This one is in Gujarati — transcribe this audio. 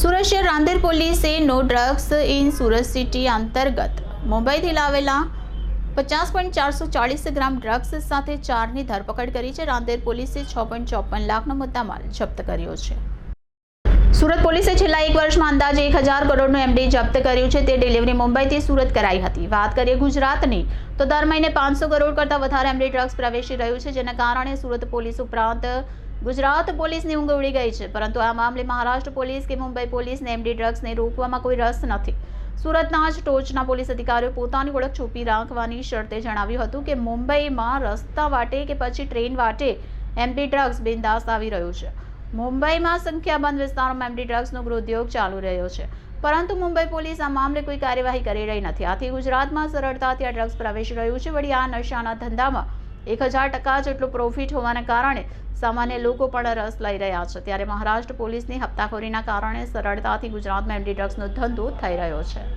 સુરત શહેર રાંદેર પોલીસે no drugs in Surat city અંતર્ગત મુંબઈથી લાવેલા પચાસ પોઈન્ટ ચારસો ચાળીસ ગ્રામ ડ્રગ્સ સાથે ચારની ધરપકડ કરી છે. રાંદેર પોલીસે છ પોઈન્ટ ચોપન લાખનો મુદ્દામાલ જપ્ત કર્યો છે. સુરત પોલીસે છેલ્લા એક વર્ષમાં અંદાજે એક હજાર કરોડનું એમડી જપ્ત કર્યું છે. તે ડિલિવરી મુંબઈથી સુરત કરાઈ હતી. વાત કરીએ ગુજરાતની, તો દર મહિને પાંચસો કરોડ કરતાં વધારે એમડી ડ્રગ્સ પ્રવેશી રહ્યું છે, જેના કારણે સુરત પોલીસ ઉપરાંત ગુજરાત પોલીસની ઊંઘ ઉડી ગઈ છે. પરંતુ આ મામલે મહારાષ્ટ્ર પોલીસ કે મુંબઈ પોલીસને એમડી ડ્રગ્સને રોકવામાં કોઈ રસ નથી. સુરતના જ ટોચના પોલીસ અધિકારીઓ પોતાની ઓળખ છુપી રાખવાની શરતે જણાવ્યું હતું કે મુંબઈમાં રસ્તા વાટે કે પછી ટ્રેન વાટે એમડી ડ્રગ્સ બિંદાસ આવી રહ્યું છે. મુંબઈમાં સંખ્યાબંધ વિસ્તારોમાં એમડી ડ્રગ્સનો ગૃહોદ્યોગ ચાલુ રહ્યો છે. પરંતુ મુંબઈ પોલીસ આ મામલે કોઈ કાર્યવાહી કરી રહી નથી. આથી ગુજરાતમાં સરળતાથી આ ડ્રગ્સ પ્રવેશી રહ્યું છે. વળી આ નશાના ધંધામાં એક હજાર ટકા જેટલું પ્રોફિટ હોવાના કારણે સામાન્ય લોકો પણ રસ લઈ રહ્યા છે. ત્યારે મહારાષ્ટ્ર પોલીસની હપ્તાખોરીના કારણે સરળતાથી ગુજરાતમાં એમડી ડ્રગ્સનો ધંધો થઈ રહ્યો છે.